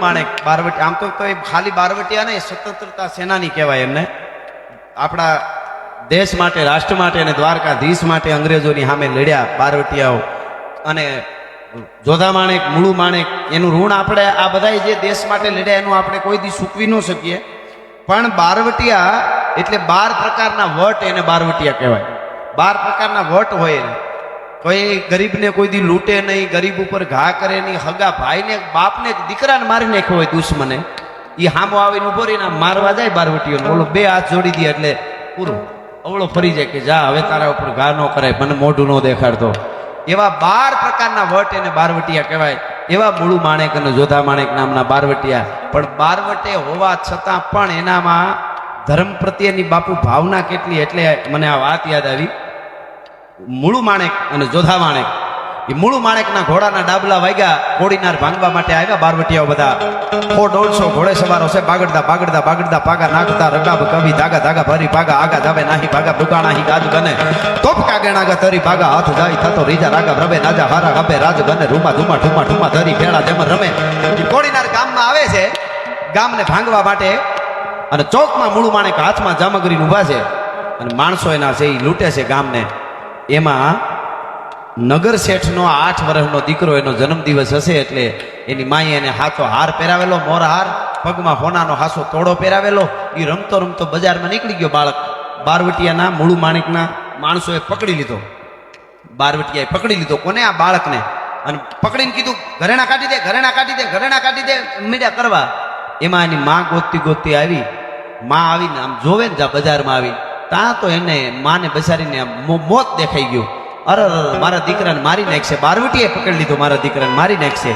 માણેક બારવટી આમ તો કોઈ ખાલી બારવટીયા નહીં, સ્વતંત્રતા સેનાની કહેવાય એમને. આપણા દેશ માટે, રાષ્ટ્ર માટે અને દ્વારકાધીશ માટે અંગ્રેજોની સામે લડ્યા બારવટીયાઓ. અને જોધા માણેક, મૂળું માણેક, એનું ઋણ આપણે આ બધા જે દેશ માટે લડ્યા, એનું આપણે કોઈ દી ચૂકવી ન શકીએ. પણ બારવટીયા એટલે બાર પ્રકારના વટ એને બારવટીયા કહેવાય. બાર પ્રકારના વટ હોય એને. કોઈ ગરીબને કોઈ દી લૂંટે નહીં, ગરીબ ઉપર ઘા કરે નહીં, હગા ભાઈને, બાપને દીકરાને મારી નાખ્યો હોય દુશ્મને. એ હામો આવીને ઊભો રહીને મારવા જાય બારવટીઓને. ઓલો બે હાથ જોડી દે એટલે પૂરું. અવળો ફરી જાય કે જા, હવે તારા ઉપર ઘા ન કરાય, મને મોઢું ન દેખાડતો. એવા બાર પ્રકારના વટ એને બારવટીયા કહેવાય. એવા મૂળું માણેક અને જોધા માણેક નામના બારવટિયા. પણ બારવટે હોવા છતાં પણ એનામાં ધર્મ પ્રત્યેની બાપુ ભાવના કેટલી, એટલે મને આ વાત યાદ આવી. મૂળું માણેક અને જોધા માણેક. એ મૂળું માણેકના ઘોડાના ડાબલા વાગ્યા, કોડીનાર ભાંગવા માટે આવ્યા બારવટીયાઓ બધા. સો દોઢસો ઘોડે સવારો છે, બાગડતા બાગડતા બાગડતા, પાગા નાખતા રકાબ કવિ, ધાગા ધાગા, ભરી ભાગા આગા જાવે નાહી ભાગા ડુકાણા હી ગાજ ગને. તોપ કાગેણા ગા તરી ભાગા, હાથ જાય થતો રીજા રાગા રમે નાજા હારા ગભે, રાજ ગને, રૂમા ધુમા ઠુમા ઠુમા ધરી ભેળા જેમ રમે. કોડીનાર ગામમાં આવે છે, ગામને ભાંગવા માટે, અને ચોકમાં મૂળું માણેક હાથમાં જામગરી ઊભા છે, અને માણસો એના છે એ લૂંટે છે ગામને. એમાં નગર શેઠનો આઠ વર્ષનો દીકરો એનો જન્મદિવસ હશે એટલે એની માએ એને હાથો હાર પહેરાવેલો, મોર હાર, પગમાં હોનાનો હાસો તોડો પહેરાવેલો. એ રમતો રમતો બજારમાં નીકળી ગયો બાળક. બારવટિયાના મૂળું માણેકના માણસોએ પકડી લીધો. બારવટિયાએ પકડી લીધો કોને આ બાળકને? અને પકડીને કીધું, ઘરેણા કાઢી દે, ઘરેણા કાઢી દે, ઘરેણા કાઢી દે મીડિયા કરવા. એમાં એની માં ગોતતી ગોતતી આવી. માં આવીને આમ જોવે ને જા બજારમાં આવી. ત્યાં તો એને માને બસારીને મોત દેખાઈ ગયું. અરે મારા દીકરાને મારી નાખશે. બારવટીએ પકડી લીધો મારા દીકરાને મારી નાખશે.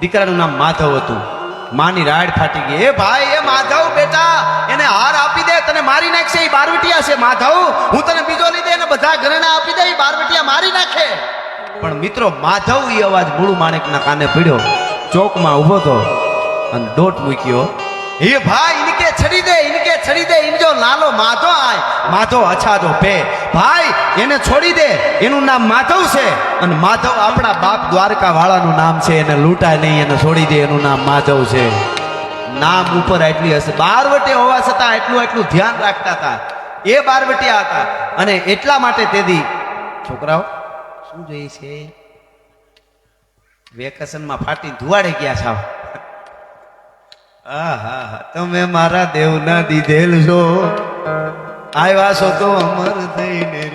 દીકરાનું નામ માધવ હતું. માની રાડ ફાટી ગઈ. એ ભાઈ, એ માધવ બેટા, એને હાર આપી દે, તને મારી નાખશે. એ બારવટીયા છે, માધવ. હું તને બીજો લઈ દે, એને બધા ઘરેણા આપી દે, એ બારવટીયા મારી નાખે. પણ મિત્રો, માધવ એ અવાજ મૂળ માણેકના કાને પીડ્યો. ચોકમાં ઊભો તો અને દોટ મૂક્યો. હે ભાઈ છડી દે ઇનકે છડી દે ઇન જો નાલો માધવ આય. માધો અછા જો પે ભાઈ, એને છોડી દે. એનું નામ માધવ છે. અને માધવ આપણા બાપ દ્વારકા વાળાનું નામ છે. એને લૂંટાય નહીં, એને છોડી દે. એનું નામ માધવ છે. નામ ઉપર એટલી હશે. બારવટે હોવા છતાં એટલું એટલું ધ્યાન રાખતા હતા. એ બારવટિયા હતા. અને એટલા માટે તેથી, છોકરાઓ, શું જોઈએ છે? વેકેશનમાં ફાટી ધુવાડે ગયા છાવ. આહા તમે મારા દેવના દીધેલ છો. આવ્યા છો તો અમર થઈને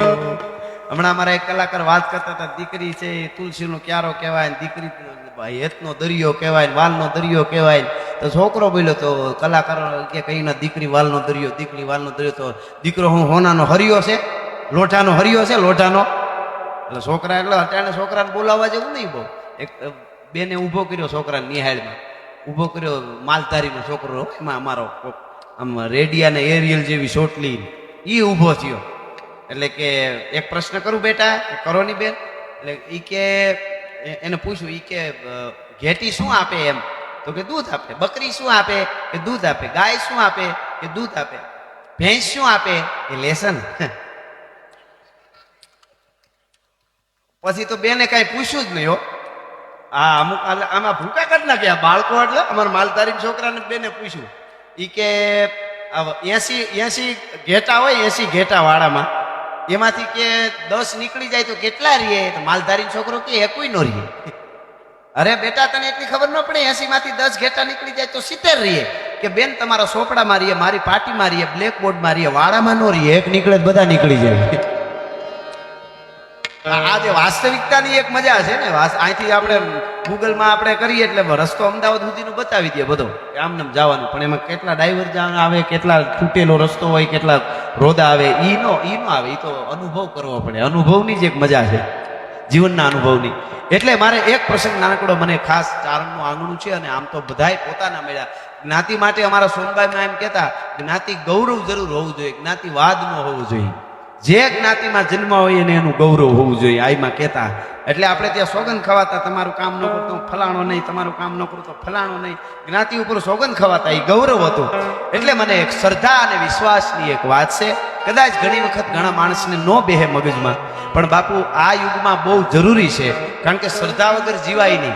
હમણાં અમારા એક કલાકાર વાત કરતા હતા, દીકરી છે, તુલસીનો ક્યારો કહેવાય ને દીકરી હેતનો દરિયો કહેવાય વાલનો દરિયો કહેવાય તો છોકરો બોલ્યો, તો કલાકાર કે કહીને દીકરી વાલનો દરિયો, દીકરી વાલનો દરિયો. તો દીકરો, હું હોનાનો હરિયો છે? લોઠાનો હરિયો છે, લોઢાનો? એટલે છોકરા એટલે અટાણે છોકરાને બોલાવવા જેવું નહીં બહુ. એક બેને ઊભો કર્યો છોકરાને નિહાળમાં. ઊભો કર્યો માલધારીનો છોકરો, એમાં અમારો આમ રેડિયા ને એરિયલ જેવી ચોટલી એ ઊભો થયો. એટલે કે એક પ્રશ્ન કરું બેટા કરો ની બેન? એટલે ઈ કે એને પૂછ્યું એ કે ઘેટી શું આપે એમ? તો કે દૂધ આપે. બકરી શું આપે? કે દૂધ આપે. ગાય શું આપે? કે દૂધ આપે. ભેંસ શું આપે? એ લેસન. પછી તો બેને કાંઈ પૂછ્યું જ નહીં હો. આ અમુક આમાં ભૂકા કરી નાખ્યા બાળકો એટલે અમારા માલધારી છોકરાને બેને પૂછ્યું. એ કે એસી એસી ઘેટા હોય, એસી ઘેટા વાળામાં એમાંથી કે દસ નીકળી જાય તો કેટલા રહીએ તો માલધારી છોકરો કે એકુય નો રીએ અરે બેટા, તને એટલી ખબર ન પડે એસી માંથી દસ ઘેટા નીકળી જાય તો સિત્તેર રીએ કે બેન, તમારા સોપડા મારીએ મારી પાટી મારીએ બ્લેક બોર્ડ મારીએ વાળામાં નો રીએ એક નીકળે બધા નીકળી જાય. આ જે વાસ્તવિકતાની એક મજા છે ને અહીંથી આપણે ગૂગલમાં આપણે કરીએ એટલે રસ્તો અમદાવાદ સુધીનો બતાવી દે બધો. કે આમ નામ જવાનું. પણ એમાં કેટલા ડાઈવર આવે, કેટલા તૂટેલો રસ્તો હોય, કેટલા રોદા આવે, ઈ નો ઈ નો આવે. ઈ તો અનુભવ કરવો પડે. અનુભવની જ એક મજા છે. જીવનના અનુભવની. એટલે મારે એક પ્રસંગ નાનકડો મને ખાસ ચારણનું આંગણું છે અને આમ તો બધાય પોતાના મળ્યા. જ્ઞાતિ માટે અમારા સોનબાઈમાં એમ કહેતા, જ્ઞાતિ ગૌરવ જરૂર હોવું જોઈએ. જ્ઞાતિ વાદ ન હોવું જોઈએ. જે જ્ઞાતિમાં જન્મ હોય એને એનું ગૌરવ હોવું જોઈએ. આઈમાં કહેતા, એટલે આપણે ત્યાં સોગંદ ખવાતા, તમારું કામ ન કરતો, ફલાણો નહીં, તમારું કામ ન કરતો, ફલાણો નહીં. જ્ઞાતિ ઉપર સોગંદ ખવાતા એ ગૌરવ હતું. એટલે મને એક શ્રદ્ધા અને વિશ્વાસની એક વાત છે. કદાચ ઘણી વખત ઘણા માણસને ન બેહે મગજમાં, પણ બાપુ, આ યુગમાં બહુ જરૂરી છે, કારણ કે શ્રદ્ધા વગર જીવાય નહીં.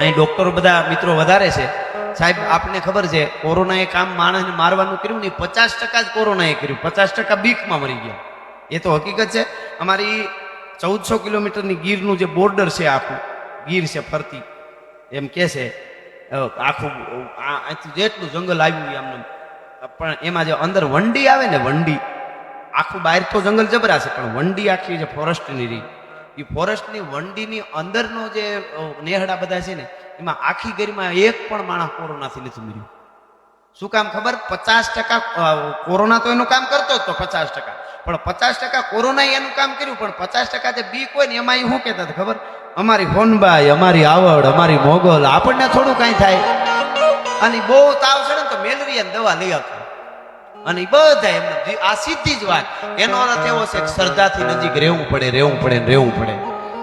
અહીં ડોક્ટરો બધા મિત્રો વધારે છે. સાહેબ, આપને ખબર છે, કોરોનાએ કામ માણસને મારવાનું કર્યું નહીં પચાસ ટકા જ કોરોનાએ કર્યું. પચાસ ટકા બીકમાં મરી ગયા. એ તો હકીકત છે. અમારી ચૌદસો કિલોમીટરની ગીરનું જે બોર્ડર છે આખું, ગીર છે ફરતી, એમ કે છે આખું જેટલું જંગલ આવ્યું એમને પણ એમાં જે અંદર વંડી આવે ને વંડી, આખું બહાર તો જંગલ જબરા છે, પણ વંડી આખી જે ફોરેસ્ટની રહી. એ ફોરેસ્ટની વંડીની અંદરનો જે નેહડા બધા છે ને, એમાં આખી ગરીમાં એક પણ માણસ કોરોનાથી નથી મર્યું. શું કામ ખબર? પચાસ ટકા કોરોના તો એનું કામ કરતો જ તો પચાસ ટકા. પણ પચાસ ટકા કોરોના એનું કામ કર્યું, પણ પચાસ ટકા જે બીક હોય ને એમાં શું કહેતા હતા ખબર? અમારી હોનબાઈ, અમારી આવડ, અમારી મોગલ, આપણને થોડું કાંઈ થાય. અને બહુ તાવ છે ને, તો મેલેરિયાની દવા લઈ આવતા. અને બધા એમને આ સીધી જ વાત. એનો અર્થ એવો છે કે શ્રદ્ધાથી નજીક રહેવું પડે રહેવું પડે રહેવું પડે.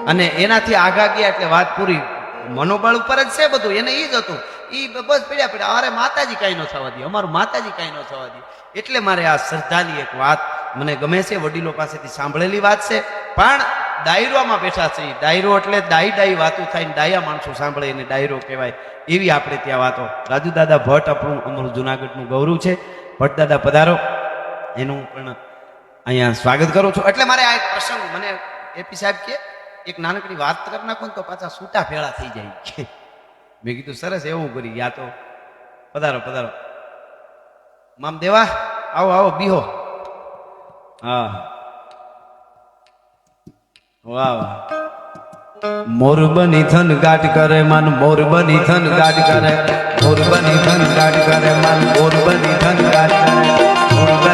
અને એનાથી આગા ગયા એટલે વાત પૂરી મનોબળ ઉપર જ છે બધું. એને એ જ હતું ઈ બસ પડ્યા પડ્યા. અરે માતાજી કાંઈ ન થવા દે. અમારું માતાજી કાંઈ ન થવા દે. એટલે મારે આ શ્રદ્ધાની એક વાત મને ગમે છે, વડીલો પાસેથી સાંભળેલી વાત છે. પણ ડાયરોમાં બેઠા છે. ડાયરો એટલે ડાઈ ડાઈ વાતો થાય ને ડાયા માણસો સાંભળે એને ડાયરો કહેવાય. એવી આપણે ત્યાં વાતો. રાજુ દાદા ભટ્ટ આપણું અમારું જુનાગઢનું ગૌરવ છે. ભટ્ટ દાદા પધારો. એનું પણ અહીંયા સ્વાગત કરું છું. એટલે મારે આ એક પ્રસંગ, મને એપી સાહેબ કે, એક નાનકડી વાત કરી નાખો તો પાછા છૂટા ભેળા થઈ જાય. મેં કીધું, સરસ, એવું કરી યા તો, પધારો પધારો. મામ દેવા, આવો આવો, બીહો. હા. વાહ મોરબની થન ગાટ કરે મન, મોરબની થન ગાટ કરે. મોરબની થન ગાટ કરે મન, મોરબની થન ગાટ કરે. મોરબની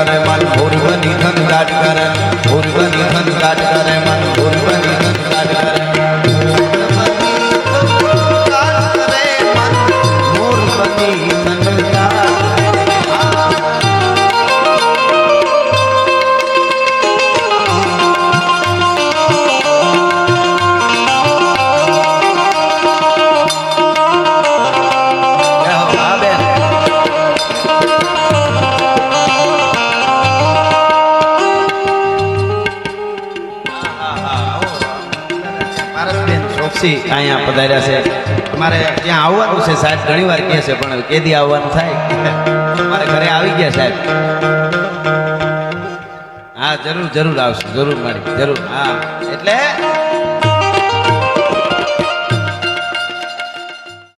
કરે મન પૂર્વ નિધન કાટ કરે પૂર્વ નિધન કાટ કરે મન પારસબેન ચોકસી અહીંયા પધાર્યા છે. અમારે ત્યાં આવવાનું છે સાહેબ ઘણી વાર કહે છે, પણ કેદી આવવાનું થાય. મારે ઘરે આવી ગયા સાહેબ. હા, જરૂર જરૂર આવશે, જરૂર મારી, જરૂર. હા, એટલે